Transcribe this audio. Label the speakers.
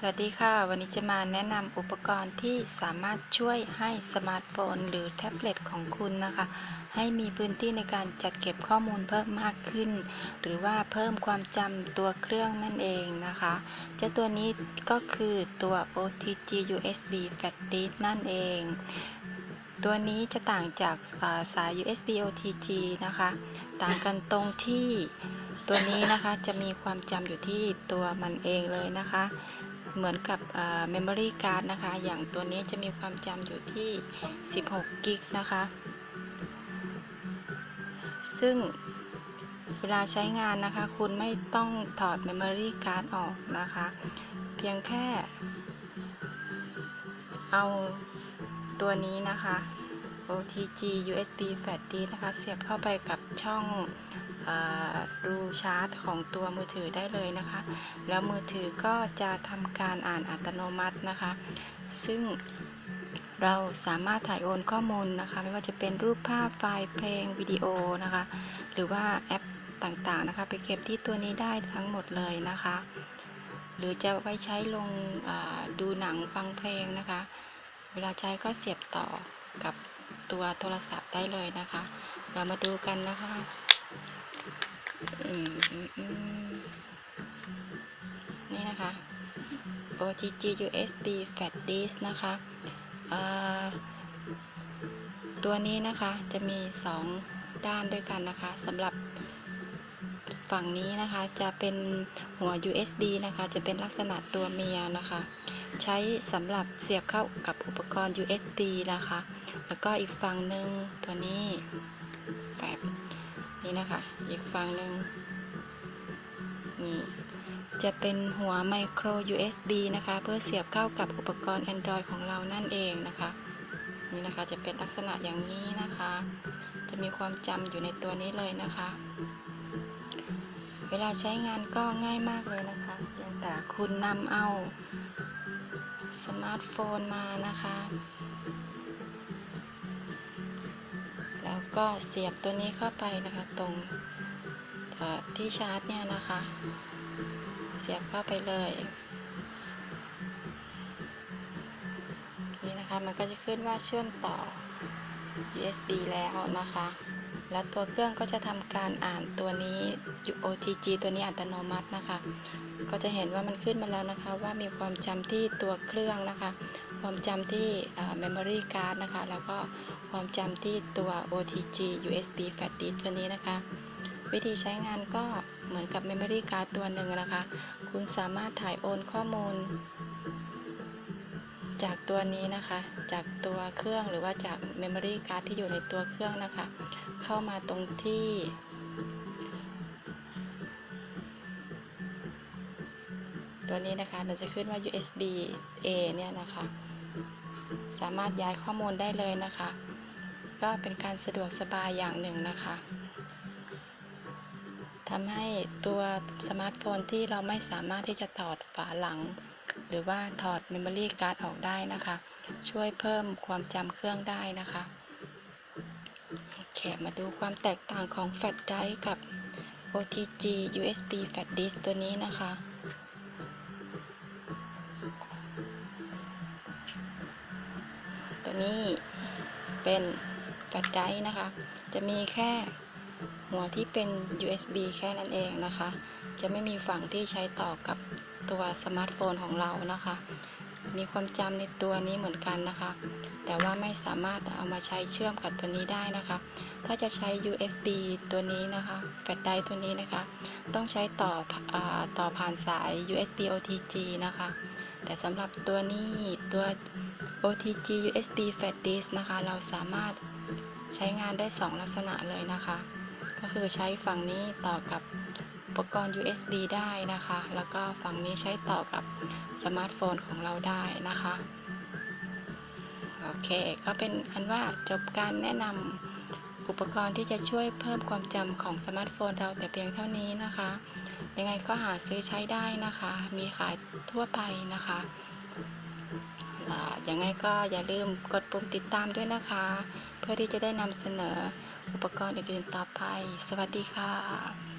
Speaker 1: สวัสดีค่ะ วันนี้จะมาแนะนำอุปกรณ์ที่สามารถช่วยให้สมาร์ทโฟนหรือแท็บเล็ตของคุณนะคะ ให้มีพื้นที่ในการจัดเก็บข้อมูลเพิ่มมากขึ้น หรือว่าเพิ่มความจำตัวเครื่องนั่นเองนะคะเจ้าตัวนี้ก็คือตัว OTG USB Flash Disk นั่นเอง ตัวนี้จะต่างจากาสาย USB OTG นะคะ ต่างกันตรงที่ตัวนี้นะคะจะมีความจำอยู่ที่ตัวมันเองเลยนะคะ เหมือนกับ memory card นะคะ อย่างตัวนี้จะมีความจำอยู่ที่ 16 กิกนะคะ ซึ่งเวลาใช้งานนะคะ คุณไม่ต้องถอด memory card ออกนะคะ เพียงแค่ เอาตัวนี้นะคะ OTG USB Flash d นะคะ เสียบเข้าไปกับ ช่องรูชาร์จของตัวมือถือได้เลยนะคะ แล้วมือถือก็จะทำการอ่านอัตโนมัตินะคะ ซึ่งเราสามารถถ่ายโอนข้อมูลนะคะ ไม่ว่าจะเป็นรูปภาพไฟล์เพลงวิดีโอนะคะ หรือว่าแอปต่างๆนะคะ ไปเก็บที่ตัวนี้ได้ทั้งหมดเลยนะคะ หรือจะไว้ใช้ลงดูหนังฟังเพลงนะคะ เวลาใช้ก็เสียบต่อกับตัวโทรศัพท์ได้เลยนะคะ เรามาดูกันนะคะนี่นะคะ OTG USB Flash Disk นะคะตัวนี้นะคะจะมี 2 ด้านด้วยกันนะคะสำหรับฝั่งนี้นะคะจะเป็นหัว USB นะคะ จะเป็นลักษณะตัวเมียนะคะ ใช้สำหรับเสียบเข้ากับอุปกรณ์ USB นะคะ แล้วก็อีกฝั่งหนึ่งตัวนี้แบบนี้นะคะ อีกฝั่งหนึ่งนี่จะเป็นหัวไมโคร USB นะคะ เพื่อเสียบเข้ากับอุปกรณ์ Android ของเรานั่นเองนะคะ นี่นะคะจะเป็นลักษณะอย่างนี้นะคะ จะมีความจำอยู่ในตัวนี้เลยนะคะ เวลาใช้งานก็ง่ายมากเลยนะคะเพียงแต่คุณนำเอาสมาร์ทโฟนมานะคะ ก็เสียบตัวนี้เข้าไปนะคะ ตรงที่ชาร์จเนี่ยนะคะ เสียบเข้าไปเลยนี่นะคะมันก็จะขึ้นว่าเชื่อมต่อ USB แล้วนะคะ แล้วตัวเครื่องก็จะทำการอ่านตัวนี้ OTG ตัวนี้อัตโนมัตินะคะ ก็จะเห็นว่ามันขึ้นมาแล้วนะคะ ว่ามีความจำที่ตัวเครื่องนะคะ ความจำที่ memory card นะคะ แล้วก็ความจำที่ตัว OTG USB Flash Disk ตัวนี้นะคะ วิธีใช้งานก็เหมือนกับ memory card ตัวหนึ่งนะคะ คุณสามารถถ่ายโอนข้อมูล จากตัวนี้นะคะ จากตัวเครื่องหรือว่าจาก memory card ที่อยู่ในตัวเครื่องนะคะ เข้ามาตรงที่ ตัวนี้นะคะมันจะขึ้นว่า USB A เนี่ยนะคะ สามารถย้ายข้อมูลได้เลยนะคะ ก็เป็นการสะดวกสบายอย่างหนึ่งนะคะทำให้ตัวสมาร์ทโฟนที่เราไม่สามารถที่จะถอดฝาหลัง หรือว่าถอด Memory Card ออกได้นะคะ ช่วยเพิ่มความจำเครื่องได้นะคะโอเคมาดูความแตกต่างของแฟลชไดรฟ์กับ OTG USB Flash Disk ตัวนี้นะคะตัวนี้เป็นแฟลชไดรฟ์นะคะ จะมีแค่หัวที่เป็น USB แค่นั้นเองนะคะ จะไม่มีฝั่งที่ใช้ต่อกับ ตัวสมาร์ทโฟนของเรานะคะ มีความจำในตัวนี้เหมือนกันนะคะ แต่ว่าไม่สามารถเอามาใช้เชื่อมกับตัวนี้ได้นะคะ ถ้าจะใช้ USB ตัวนี้นะคะแฟลชไดร์ตัวนี้นะคะ ต้องใช้ต่ออต่อผ่านสาย USB OTG นะคะ แต่สำหรับตัวนี้ตัว OTG USB Flash Disk นะคะ เราสามารถใช้งานได้ 2 ลักษณะเลยนะคะ ก็คือใช้ฝั่งนี้ต่อกับ ปกรณ์ USB ได้นะคะ แล้วก็ฝั่งนี้ใช้ต่อกับสมาร์ทโฟนของเราได้นะคะ โอเค ก็เป็นอันว่าจบการแนะนำอุปกรณ์ที่จะช่วยเพิ่มความจำของสมาร์ทโฟนเราแต่เพียงเท่านี้นะคะ ยังไงก็หาซื้อใช้ได้นะคะ มีขายทั่วไปนะคะอ่ายังไงก็อย่าลืมกดปุ่มติดตามด้วยนะคะ เพื่อที่จะได้นำเสนออุปกรณ์อื่นๆต่อไป สวัสดีค่ะ